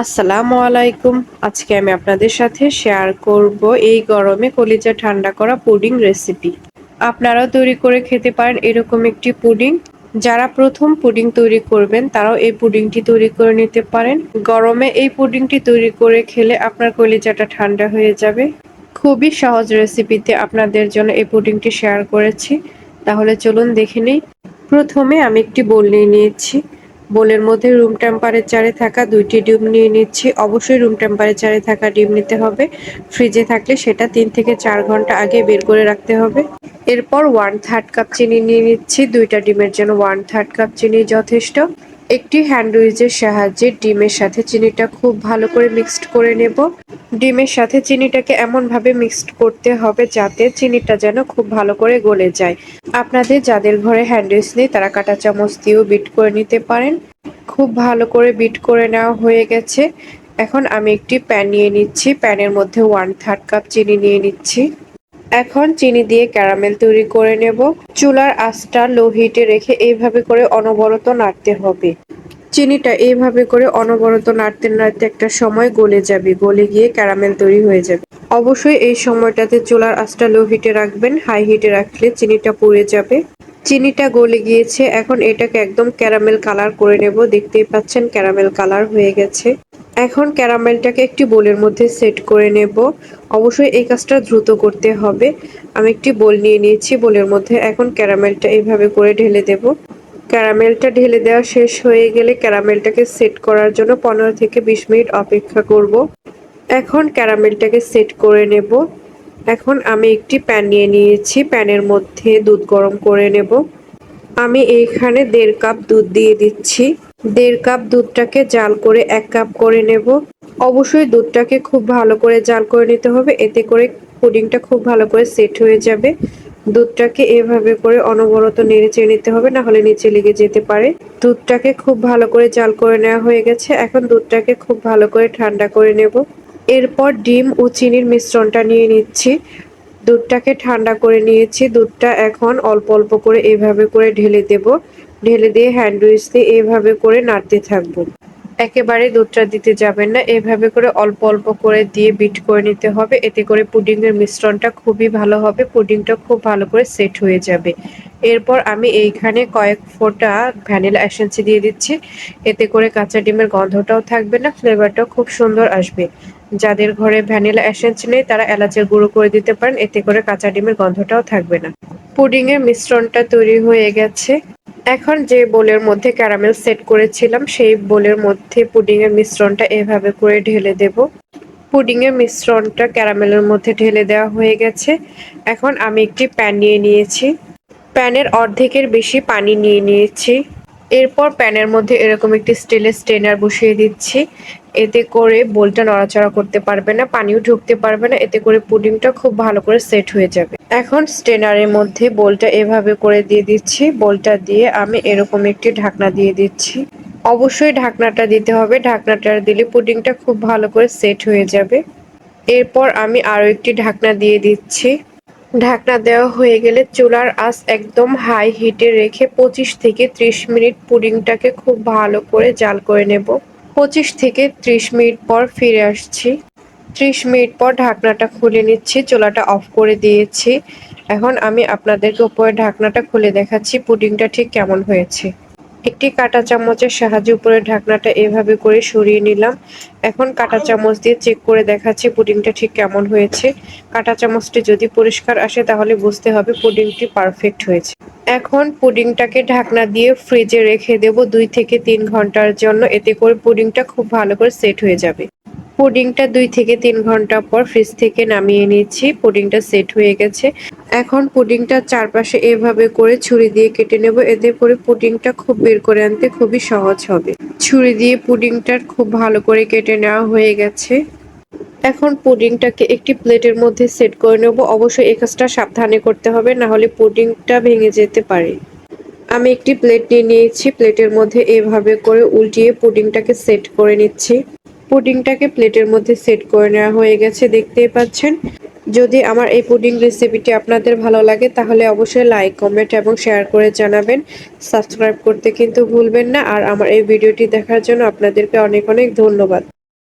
আসসালামু আলাইকুম। আজকে আমি আপনাদের সাথে শেয়ার করব এই গরমে কলিজা ঠান্ডা করা পুডিং রেসিপি আপনারাও তৈরি করে খেতে পারেন এরকম একটি পুডিং। যারা প্রথম পুডিং তৈরি করবেন, তারাও এই পুডিংটি তৈরি করে নিতে পারেন। গরমে এই পুডিংটি তৈরি করে খেলে আপনার কলিজাটা ঠান্ডা হয়ে যাবে। খুবই সহজ রেসিপিতে আপনাদের জন্য এই পুডিংটি শেয়ার করেছি। তাহলে চলুন দেখে নিই। প্রথমে আমি একটি বোল নিয়ে নিয়েছি। বোলের মধ্যে রুম টেম্পারেচারে থাকা দুইটি ডিম নিয়ে নিচ্ছি। অবশ্যই রুম টেম্পারেচারে থাকা ডিম নিতে হবে। ফ্রিজে থাকলে সেটা তিন থেকে চার ঘণ্টা আগে বের করে রাখতে হবে। এরপর ওয়ান থার্ড কাপ চিনি নিয়ে নিচ্ছি। দুইটা ডিমের জন্য ওয়ান থার্ড কাপ চিনি যথেষ্ট। একটি হ্যান্ডউইচের সাহায্যে ডিমের সাথে চিনিটা খুব ভালো করে মিক্সড করে নেব। ডিমের সাথে চিনিটাকে এমনভাবে মিক্সড করতে হবে যাতে চিনিটা যেন খুব ভালো করে গলে যায়। আপনাদের যাদের ঘরে হ্যান্ডউইচ নেই, তারা কাটা চামচ দিয়েও বিট করে নিতে পারেন। খুব ভালো করে বিট করে নেওয়া হয়ে গেছে। এখন আমি একটি প্যান নিয়ে নিচ্ছি। প্যানের মধ্যে ওয়ান থার্ড কাপ চিনি নিয়ে নিচ্ছি। এখন চিনি দিয়ে ক্যারামেল তৈরি করে নেব। চুলার আঁচটা লো হিটে রেখে এইভাবে করে অনবরত নাড়তে হবে। চিনিটা এইভাবে করে অনবরত নাড়তে নাড়তে একটা সময় গলে যাবে, গলে গিয়ে ক্যারামেল তৈরি হয়ে যাবে। অবশ্যই এই সময়টাতে চুলার আঁচটা লো হিটে রাখবেন, হাই হিটে রাখলে চিনিটা পুড়ে যাবে। চিনিটা গলে গিয়েছে, এখন এটাকে একদম ক্যারামেল কালার করে নেব, দেখতেই পাচ্ছেন ক্যারামেল কালার হয়ে গেছে। এখন ক্যারামেলটাকে একটি বোলের মধ্যে সেট করে নেব। অবশ্যই এই কাজটা দ্রুত করতে হবে। আমি একটি বোল নিয়ে নিয়েছি, বোলের মধ্যে এখন ক্যারামেলটা এইভাবে করে ঢেলে দেব। ক্যারামেলটা ঢেলে দেওয়া শেষ হয়ে গেলে ক্যারামেলটাকে সেট করার জন্য পনেরো থেকে বিশ মিনিট অপেক্ষা করব। এখন ক্যারামেলটাকে সেট করে নেব। এখন আমি একটি প্যান নিয়ে নিয়েছি। প্যানের মধ্যে দুধ গরম করে নেব। আমি এইখানে দেড় কাপ দুধ দিয়ে দিচ্ছি। দেড় কাপ দুধটাকে জাল করে এক কাপ করে নেব। অবশ্যই দুধটাকে খুব ভালো করে জাল করে নিতে হবে। এতে করে পুডিংটা খুব ভালো করে সেট হয়ে যাবে। দুধটাকে এভাবে করে অনবরত নেড়ে চেড়ে নিতে হবে, না হলে নিচে লেগে যেতে পারে। দুধটাকে খুব ভালো করে জাল করে নেওয়া হয়ে গেছে। এখন দুধটাকে খুব ভালো করে ঠান্ডা করে নেব। এরপর ডিম ও চিনির মিশ্রণটা নিয়ে নিচ্ছি। দুধটাকে ঠান্ডা করে নিয়েছি। দুধটা এখন অল্প অল্প করে এভাবে করে ঢেলে দেব। ঢেলে দিয়ে হ্যান্ডউইচ দিয়ে এভাবে করে নাড়তে থাকব। একেবারে দুধটা দিতে যাবেন না। এভাবে করে অল্প অল্প করে দিয়ে বিট করে নিতে হবে। এতে করে পুডিংয়ের মিশ্রণটা খুবই ভালো হবে, পুডিংটা খুব ভালো করে সেট হয়ে যাবে। এরপর আমি এইখানে কয়েক ফোঁটা ভ্যানিলা এসেন্সি দিয়ে দিচ্ছি। এতে করে কাঁচা ডিমের গন্ধটাও থাকবে না, ফ্লেভারটাও খুব সুন্দর আসবে। যাদের ঘরে ভ্যানিলা এসেন্স নেই, তারা এলাচের গুঁড়ো করে দিতে পারেন, এতে করে কাঁচা ডিমের গন্ধটাও থাকবে না। পুডিংয়ের মিশ্রণটা তৈরি হয়ে গেছে। এখন যে বোলের মধ্যে ক্যারামেল সেট করেছিলাম, সেই বোলের মধ্যে পুডিংয়ের মিশ্রণটা এভাবে করে ঢেলে দেব। পুডিংয়ের মিশ্রণটা ক্যারামেলের মধ্যে ঢেলে দেওয়া হয়ে গেছে। এখন আমি একটি প্যান নিয়ে নিয়েছি। প্যানের অর্ধেকের বেশি পানি নিয়ে নিয়েছি। এরপর প্যানের মধ্যে এরকম একটি স্টিলের স্টেনার বসিয়ে দিচ্ছি। এতে করে বোলটা নড়াচড়া করতে পারবে না, পানিও ঢুকতে পারবে না, এতে করে পুডিংটা খুব ভালো করে সেট হয়ে যাবে। এখন স্টেনারের মধ্যে বোলটা এভাবে করে দিয়ে দিচ্ছি। বোলটা দিয়ে আমি এরকম একটি ঢাকনা দিয়ে দিচ্ছি। অবশ্যই ঢাকনাটা দিতে হবে। ঢাকনাটা দিলে পুডিংটা খুব ভালো করে সেট হয়ে যাবে। এরপর আমি আরও একটি ঢাকনা দিয়ে দিচ্ছি। ঢাকনা দেওয়া হয়ে গেলে চুলার আঁচ একদম হাই হিটে রেখে পঁচিশ থেকে ত্রিশ মিনিট পুডিংটাকে খুব ভালো করে জাল করে নেব। পঁচিশ থেকে ত্রিশ মিনিট পর ফিরে আসছি। ত্রিশ মিনিট পর ঢাকনাটা খুলে নিচ্ছি, চোলাটা অফ করে দিয়েছি। এখন আমি আপনাদেরকে উপরে ঢাকনাটা খুলে দেখাচ্ছি, পুডিংটা ঠিক কেমন হয়েছে। একটি কাটা চামচের সাহায্যে উপরে ঢাকনাটা এভাবে করে সরিয়ে নিলাম। এখন কাটা চামচ দিয়ে চেক করে দেখাচ্ছি পুডিংটা ঠিক কেমন হয়েছে। কাটা চামচটি যদি পরিষ্কার আসে তাহলে বুঝতে হবে পুডিংটি পারফেক্ট হয়েছে। এখন পুডিংটাকে ঢাকনা দিয়ে ফ্রিজে রেখে দেব দুই থেকে তিন ঘণ্টার জন্য। এতে করে পুডিংটা খুব ভালো করে সেট হয়ে যাবে। পুডিংটা দুই থেকে তিন ঘণ্টা পর ফ্রিজ থেকে নামিয়ে নিচ্ছি। পুডিংটা সেট হয়ে গেছে। এখন পুডিংটা চারপাশে এভাবে করে ছুরি দিয়ে কেটে নেব। এতে করে পুডিংটা খুব বের করে আনতে খুবই সহজ হবে। ছুরি দিয়ে পুডিংটা খুব ভালো করে কেটে নেওয়া হয়ে গেছে। এখন পুডিংটাকে একটি প্লেটের মধ্যে সেট করে নেব। অবশ্যই এই কাজটা সাবধানে করতে হবে, না হলে পুডিংটা ভেঙে যেতে পারে। আমি একটি প্লেট নিয়ে নিয়েছি। প্লেটের মধ্যে এভাবে করে উল্টিয়ে পুডিংটাকে সেট করে নিচ্ছি। পুডিংটাকে প্লেটের মধ্যে সেট করে নেওয়া হয়ে গেছে, দেখতেই পাচ্ছেন। যদি আমার এই পুডিং রেসিপিটি আপনাদের ভালো লাগে, তাহলে অবশ্যই লাইক, কমেন্ট এবং শেয়ার করে জানাবেন। সাবস্ক্রাইব করতে কিন্তু ভুলবেন না। আর আমার এই ভিডিওটি দেখার জন্য আপনাদেরকে অনেক অনেক ধন্যবাদ।